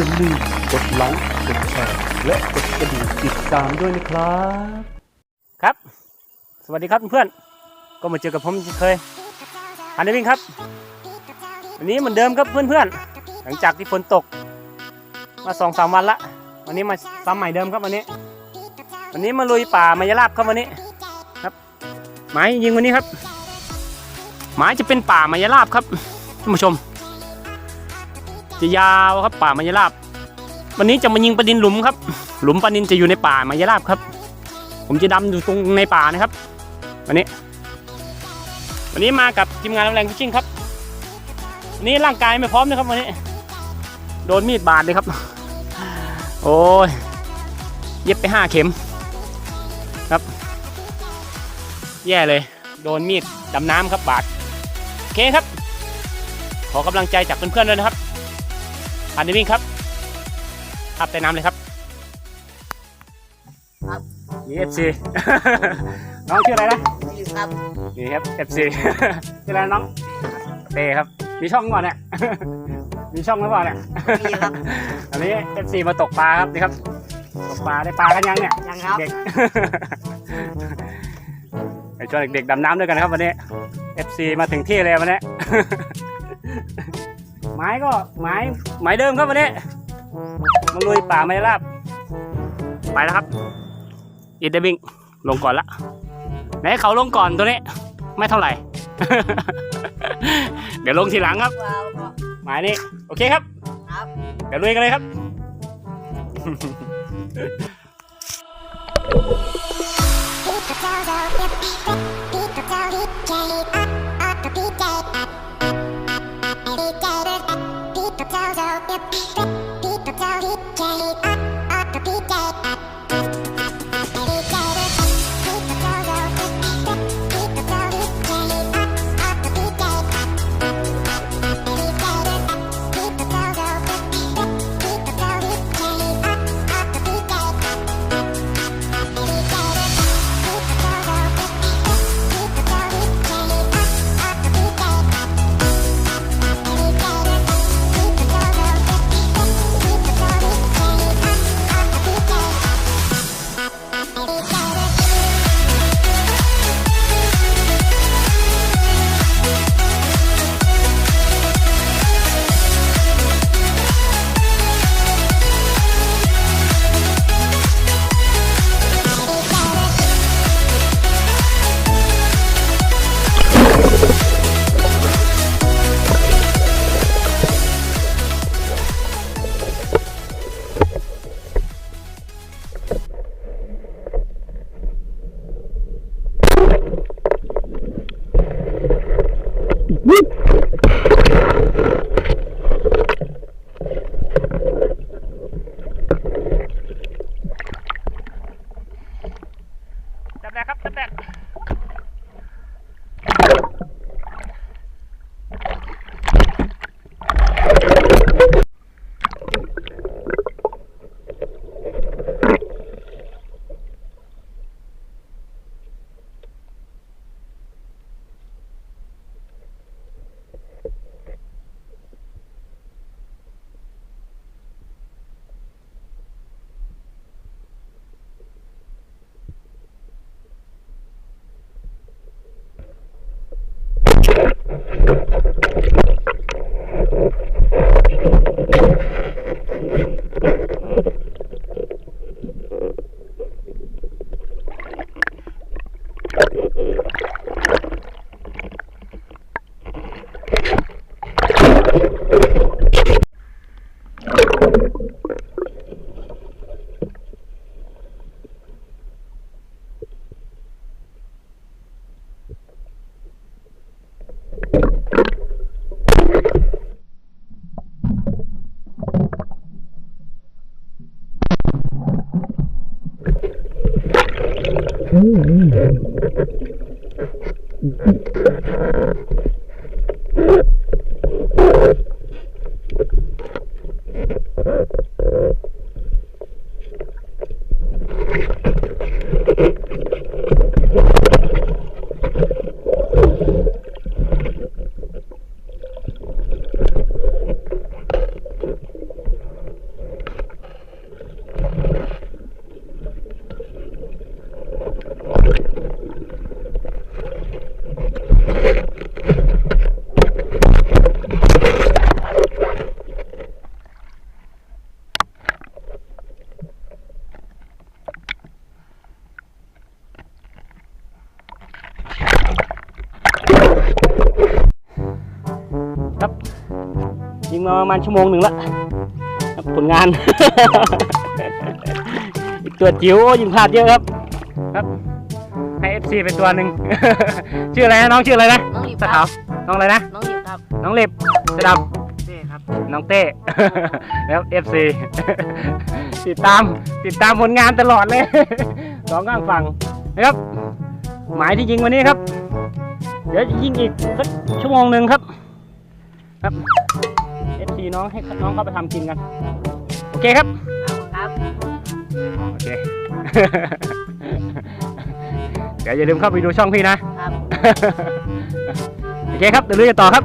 อย่าลืมกดไลค์กดแชร์และกดกระดิ่งติดตามด้วยนะครับ ครับ สวัสดีครับเพื่อนๆก็มาเจอกับผมเช่นเคยอันนี้วิ่งครับ วันนี้เหมือนเดิมครับเพื่อนๆ หลังจากที่ฝนตก มาสองสามวันละ วันนี้มาซ้ำใหม่เดิมครับวันนี้ วันนี้มาลุยป่ามายาลาบครับวันนี้ ครับ หมายยิงวันนี้ครับ หมายจะเป็นป่ามายาลาบครับท่านผู้ชม จะยาวครับป่ามายาลาบ วันนี้จะมายิงปลาดินหลุมครับ หลุมปลาดินจะอยู่ในป่ามายาลาบครับ ผมจะดำอยู่ตรงในป่านะครับ วันนี้ วันนี้มากับทีมงานแรงฟิชชิ่งครับวันนี้ร่างกายไม่พร้อมนะครับวันนี้ โดนมีดบาดเลยครับ โอ้ยเย็บไปห้าเข็มครับ แย่เลย โดนมีดดำน้ำครับบาดโอเคครับ ขอกำลังใจจากเพื่อนๆด้วยนะครับ อันนี้วิ่งครับขับใต้น้ำเลยครับนี่ FC น้องชื่ออะไรนะอยู่ครับนี่ครับ FC ชื่ออะไรน้องเต้ครับ มีช่องก่อนเนี่ย มีช่องหรือเปล่าเนี่ยมีครับ อันนี้ FC มาตกปลาครับนี่ครับ ตกปลาได้ปลากันยังเนี่ย ยังครับ เด็กไปชวนเด็กๆดำน้ำด้วยกันนะครับวันนี้ FC มาถึงที่เลยวันนี้ ไม้ก็ไม้ไม้เดิมครับวันนี้มาลุยป่าไม้ราบ ไปแล้วครับอีเดบิงลงก่อนละไหนเขาลงก่อนตัวนี้ ไม่เท่าไหร่ เดี๋ยวลงทีหลังครับว้าวครับหมายนี้โอเคครับครับ เดี๋ยวลุยกันเลยครับ Beat the beat, the beat, beat the beat, beat ำแรกครับตำแหน่ง Mm-hmm. มาประมาณชั่วโมงหนึ่งละครับผลงาน อีกตัวจิ๋วโอ้ยิงพลาดเยอะครับ ครับให้ FC เป็นตัวหนึ่ง ชื่ออะไรนะน้องชื่ออะไรนะน้องหลิบสคถารัวบ น้องอะไรนะ น้องหลิบครับน้องเล็บสะดับ เต้ครับ น้องเต้ แล้ว FC ติดตามติดตามผลงานตลอดเลย สองข้างฝั่งนะครับ หมายที่ยิงวันนี้ครับ เดี๋ยวจะยิงอีกสักชั่วโมงหนึ่งครับ ครับ FC น้องให้น้องเข้าไปทำกินกัน โอเคครับ ครับ โอเค เดี๋ยวอย่าลืมเข้าไปดูช่องพี่นะ ครับ โอเคครับเดี๋ยวลุยกันต่อครับ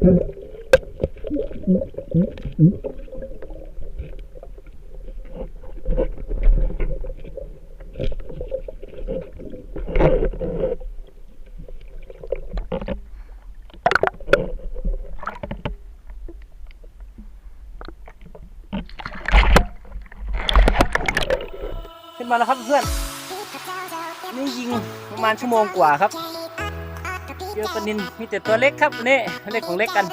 ขึ้นมาแล้วครับเพื่อน นี่ยิงประมาณชั่วโมงกว่าครับ จอปนินมีแต่ตัวเล็กครับวันนี่เล็กของเล็กกัน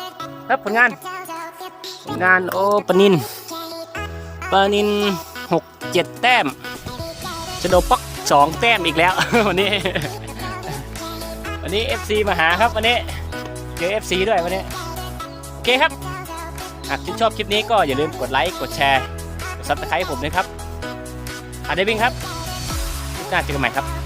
ครับผลงานผลงานโอปนินปนินหกเจ็ดแต้มชโดปักสองแต้มอีกแล้ววันนี้ วันนี้ FC มาหาครับวันนี้เจอ FC ด้วยวันนี้โอเคครับหากชื่นชอบคลิปนี้ก็อย่าลืมกดไลค์กดแชร์กดซับสไครต์ผมด้วยครับอาเดวิงครับคลิปหน้าเจอกันใหม่ครับ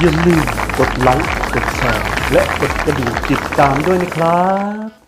อย่าลืมกดไลค์ กดแชร์ และกดกระดิ่งติดตามด้วยนะครับ